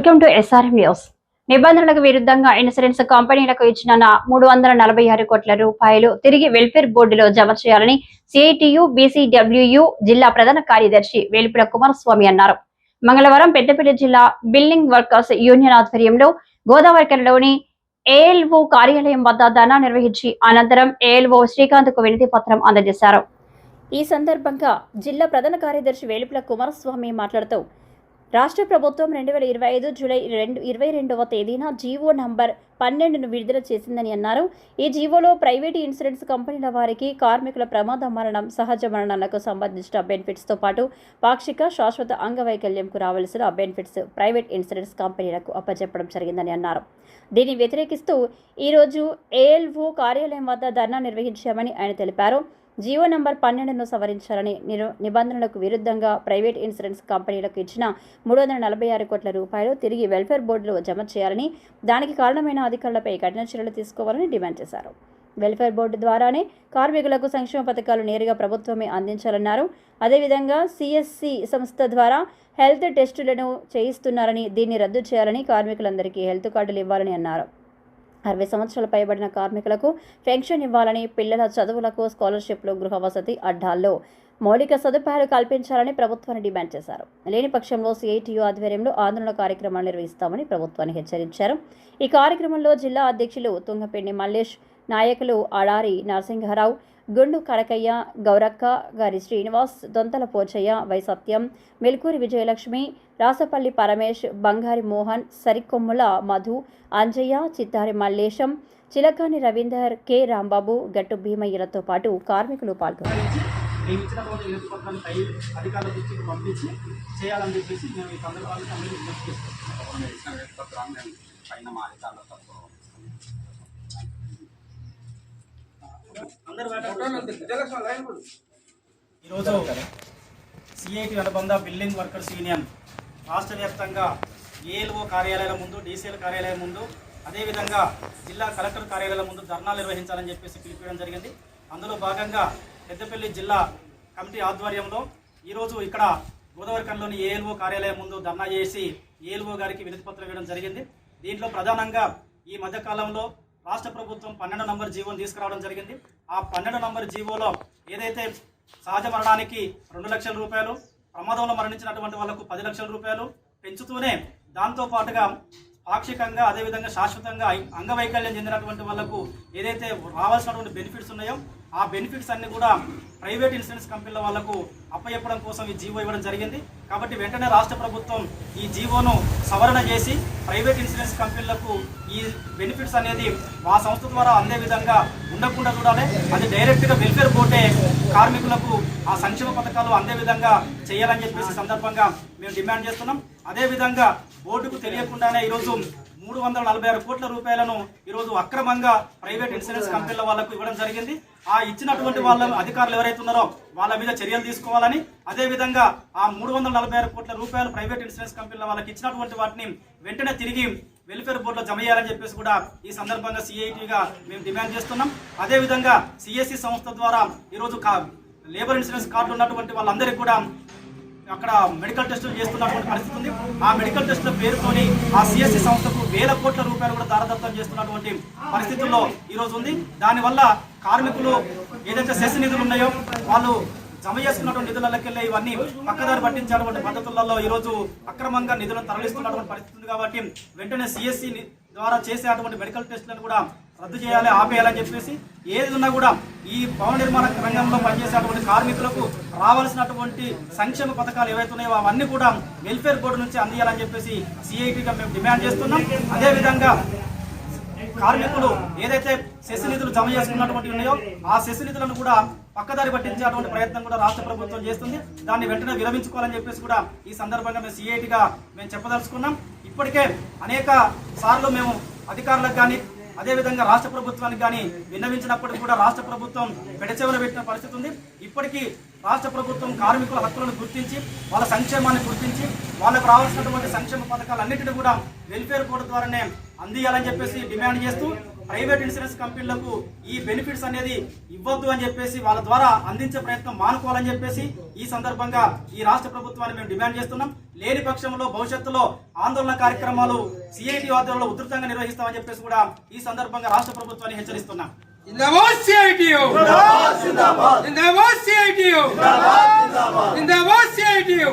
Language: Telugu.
వెల్కమ్ టు ఎస్ఆర్ఎం న్యూస్ నిబంధనలకు విరుద్ధంగా ఇన్సూరెన్స్ కంపెనీలకు ఇచ్చిన మూడు వందల నలభై ఆరు కోట్ల రూపాయలు తిరిగి వెల్ఫేర్ బోర్డులో జమ చేయాలని సిఐటియు బీసీడబ్ల్యూయు జిల్లా ప్రధాన కార్యదర్శి వేలుపుల కుమారస్వామి అన్నారు. మంగళవారం పెద్దపల్లి జిల్లా బిల్డింగ్ వర్కర్స్ యూనియన్ ఆధ్వర్యంలో గోదావరికరలోని ఏఎల్ఓ కార్యాలయం వద్ద ధనా నిర్వహించి అనంతరం ఏఎల్ఓ శ్రీకాంత్కు వినతి పత్రం అందజేశారు. ఈ సందర్భంగా జిల్లా ప్రధాన కార్యదర్శి వేలుపుల కుమారస్వామి మాట్లాడుతూ రాష్ట్ర ప్రభుత్వం రెండు వేల ఇరవై ఐదు జూలై రెండు ఇరవై రెండవ తేదీన జీవో నంబర్ పన్నెండును విడుదల చేసిందని అన్నారు. ఈ జీవోలో ప్రైవేటు ఇన్సూరెన్స్ కంపెనీల వారికి కార్మికుల ప్రమాద మరణం సహజ మరణాలకు సంబంధించిన బెనిఫిట్స్తో పాటు పాక్షిక శాశ్వత అంగవైకల్యంకు రావాల్సిన బెనిఫిట్స్ ప్రైవేట్ ఇన్సూరెన్స్ కంపెనీలకు అప్పచెప్పడం జరిగిందని అన్నారు. దీన్ని వ్యతిరేకిస్తూ ఈరోజు ఏఎల్ఓ కార్యాలయం వద్ద ధర్నా నిర్వహించామని ఆయన తెలిపారు. జియో నంబర్ పన్నెండును సవరించాలని నిబంధనలకు విరుద్ధంగా ప్రైవేట్ ఇన్సూరెన్స్ కంపెనీలకు ఇచ్చిన మూడు వందల నలభై ఆరు కోట్ల రూపాయలు తిరిగి వెల్ఫేర్ బోర్డులో జమ చేయాలని దానికి కారణమైన అధికారులపై కఠిన చర్యలు తీసుకోవాలని డిమాండ్ చేశారు. వెల్ఫేర్ బోర్డు ద్వారానే కార్మికులకు సంక్షేమ పథకాలు నేరుగా ప్రభుత్వమే అందించాలన్నారు. అదేవిధంగా సిఎస్సి సంస్థ ద్వారా హెల్త్ టెస్టులను చేయిస్తున్నారని దీన్ని రద్దు చేయాలని కార్మికులందరికీ హెల్త్ కార్డులు ఇవ్వాలని అన్నారు. అరవై సంవత్సరాలు పైబడిన కార్మికులకు పెన్షన్ ఇవ్వాలని పిల్లల చదువులకు స్కాలర్షిప్లు గృహ వసతి అడ్డాల్లో మౌలిక సదుపాయాలు కల్పించాలని ప్రభుత్వాన్ని డిమాండ్ చేశారు. లేని పక్షంలో సిఐటియు ఆధ్వర్యంలో ఆందోళన కార్యక్రమాలు నిర్వహిస్తామని ప్రభుత్వాన్ని హెచ్చరించారు. ఈ కార్యక్రమంలో జిల్లా అధ్యక్షులు తుంగపెండి మల్లేష్ నాయకులు అడారి నరసింహారావు గుండు కడకయ్య గౌరక్క గారి శ్రీనివాస్ దొంతల పోచయ్య వై సత్యం మెల్కూరి విజయలక్ష్మి రాసపల్లి పరమేష్ బంగారి మోహన్ సరికొమ్ముల మధు అంజయ్య చిత్తారి మల్లేశం చిలకాని రవీందర్ కె రాంబాబు గట్టు భీమయ్యలతో పాటు కార్మికులు పాల్గొన్నారు. మేము ఇచ్చినటువంటి వినతి పత్రాన్ని పై అధికారుల దృష్టికి పంపించి చేయాలని చెప్పేసి మేము ఈ సందర్భాన్ని అందరూ విజ్ఞప్తి చేస్తున్నాం. పైన మా అధికారుల తరఫున ఈరోజు సిఐటి అనుబంధ బిల్డింగ్ వర్కర్స్ యూనియన్ రాష్ట్ర వ్యాప్తంగా ఏఎల్ఓ కార్యాలయాల ముందు డీసీఎల్ కార్యాలయం ముందు అదేవిధంగా జిల్లా కలెక్టర్ కార్యాలయాల ముందు ధర్నాలు నిర్వహించాలని చెప్పేసి పిలిపించడం జరిగింది. అందులో భాగంగా పెద్దపల్లి జిల్లా కమిటీ ఆధ్వర్యంలో ఈరోజు ఇక్కడ గోదావరికంలోని ఏఎల్ఓ కార్యాలయం ముందు ధర్నా చేసి ఏఎల్ఓ గారికి వినతిపత్రం ఇవ్వడం జరిగింది. దీంట్లో ప్రధానంగా ఈ మధ్యకాలంలో రాష్ట్ర ప్రభుత్వం పన్నెండు నంబర్ జీవోని తీసుకురావడం జరిగింది. ఆ పన్నెండు నంబర్ జీవోలో ఏదైతే సహజ మరణానికి రెండు లక్షల రూపాయలు ప్రమాదంలో మరణించినటువంటి వాళ్ళకు పది లక్షల రూపాయలు పెంచుతూనే దాంతో పాటుగా పాక్షికంగా అదేవిధంగా శాశ్వతంగా అంగవైకల్యం చెందినటువంటి వాళ్ళకు ఏదైతే రావాల్సినటువంటి బెనిఫిట్స్ ఉన్నాయో ఆ బెనిఫిట్స్ అన్ని కూడా ప్రైవేట్ ఇన్సూరెన్స్ కంపెనీల వాళ్ళకు అప్పచెప్పడం కోసం ఈ జీవో ఇవ్వడం జరిగింది. కాబట్టి వెంటనే రాష్ట్ర ప్రభుత్వం ఈ జీవోను సవరణ చేసి ప్రైవేట్ ఇన్సూరెన్స్ కంపెనీలకు ఈ బెనిఫిట్స్ అనేది ఆ సంస్థ ద్వారా అందే విధంగా ఉండకుండా చూడాలి. అది డైరెక్ట్గా వెల్ఫేర్ బోర్డే కార్మికులకు ఆ సంక్షేమ పథకాలు అందే విధంగా చేయాలని చెప్పేసి సందర్భంగా మేము డిమాండ్ చేస్తున్నాం. అదేవిధంగా బోర్డుకు తెలియకుండానే ఈరోజు మూడు వందల నలభై ఆరు కోట్ల రూపాయలను ఈరోజు అక్రమంగా ప్రైవేట్ ఇన్సూరెన్స్ కంపెనీల వాళ్ళకు ఇవ్వడం జరిగింది. ఆ ఇచ్చినటువంటి వాళ్ళ అధికారులు ఎవరైతే ఉన్నారో వాళ్ళ మీద చర్యలు తీసుకోవాలని అదేవిధంగా ఆ మూడు వందల నలభై ఆరు కోట్ల రూపాయలు ప్రైవేట్ ఇన్సూరెన్స్ కంపెనీల వాళ్ళకి ఇచ్చినటువంటి వాటిని వెంటనే తిరిగి వెల్ఫేర్ బోర్డులో జమ చేయాలని చెప్పేసి కూడా ఈ సందర్భంగా సిఐటిగా మేము డిమాండ్ చేస్తున్నాం. అదేవిధంగా సిఎస్సి సంస్థ ద్వారా ఈరోజు లేబర్ ఇన్సూరెన్స్ కార్డు ఉన్నటువంటి వాళ్ళందరికీ కూడా అక్కడ మెడికల్ టెస్టులు చేస్తున్నటువంటి పరిస్థితి ఉంది. ఆ మెడికల్ టెస్టుల పేరుతోని ఆ సిఎస్సి సంస్థకు వేల కోట్ల రూపాయలు కూడా దారదత్తం చేస్తున్నటువంటి పరిస్థితుల్లో ఈ రోజు ఉంది. దానివల్ల కార్మికులు ఏదైతే సెస్ నిధులు ఉన్నాయో వాళ్ళు జమ చేసుకున్నటువంటి నిధులకెళ్ళి ఇవన్నీ పక్కదారి పట్టించేటువంటి పద్ధతులలో ఈరోజు అక్రమంగా నిధులను తరలిస్తున్నటువంటి పరిస్థితి ఉంది కాబట్టి వెంటనే సిఎస్సి ద్వారా చేసేటువంటి మెడికల్ టెస్టులను కూడా రద్దు చేయాలి ఆపేయాలని చెప్పేసి ఏది ఉన్నా కూడా ఈ భవన నిర్మాణ రంగంలో పనిచేసేటువంటి కార్మికులకు రావాల్సినటువంటి సంక్షేమ పథకాలు ఏవైతే ఉన్నాయో అవన్నీ కూడా వెల్ఫేర్ బోర్డు నుంచి అందియాలని చెప్పేసి సిఐటిగా మేము డిమాండ్ చేస్తున్నాం. అదేవిధంగా కార్మికులు ఏదైతే సెస్ నిధులు జమ చేసుకున్నటువంటి ఉన్నాయో ఆ సెస్ నిధులను కూడా పక్కదారి పట్టించేటువంటి ప్రయత్నం కూడా రాష్ట్ర ప్రభుత్వం చేస్తుంది. దాన్ని వెంటనే విరమించుకోవాలని చెప్పేసి కూడా ఈ సందర్భంగా మేము సిఐటిగా మేము చెప్పదలుచుకున్నాం. ఇప్పటికే అనేక సార్లు మేము అధికారులకు కానీ అదేవిధంగా రాష్ట్ర ప్రభుత్వానికి కానీ విన్నవించినప్పటికీ కూడా రాష్ట్ర ప్రభుత్వం పెడచెవన పెట్టిన పరిస్థితి ఉంది. ఇప్పటికీ రాష్ట్ర ప్రభుత్వం కార్మికుల హక్కులను గుర్తించి వాళ్ళ సంక్షేమాన్ని గుర్తించి వాళ్ళకు రావాల్సినటువంటి సంక్షేమ పథకాలన్నింటినీ కూడా వెల్ఫేర్ బోర్డు ద్వారానే అందియాలని చెప్పేసి డిమాండ్ చేస్తూ ప్రైవేట్ ఇన్సూరెన్స్ కంపెనీలకు ఈ బెనిఫిట్స్ అనేది ఇవ్వద్దు అని చెప్పేసి వాళ్ళ ద్వారా అందించే ప్రయత్నం మానుకోవాలని చెప్పేసి ఈ సందర్భంగా ఈ రాష్ట్ర ప్రభుత్వాన్ని మేము డిమాండ్ చేస్తున్నాం లేని పక్షంలో భవిష్యత్తులో ఆందోళన కార్యక్రమాలు సిఐటి ఆధ్వర్యంలో ఉధృతంగా నిర్వహిస్తామని చెప్పేసి కూడా ఈ సందర్భంగా రాష్ట్ర ప్రభుత్వాన్ని హెచ్చరిస్తున్నాం Zindabad CITU! Zindabad CITU! Zindabad CITU!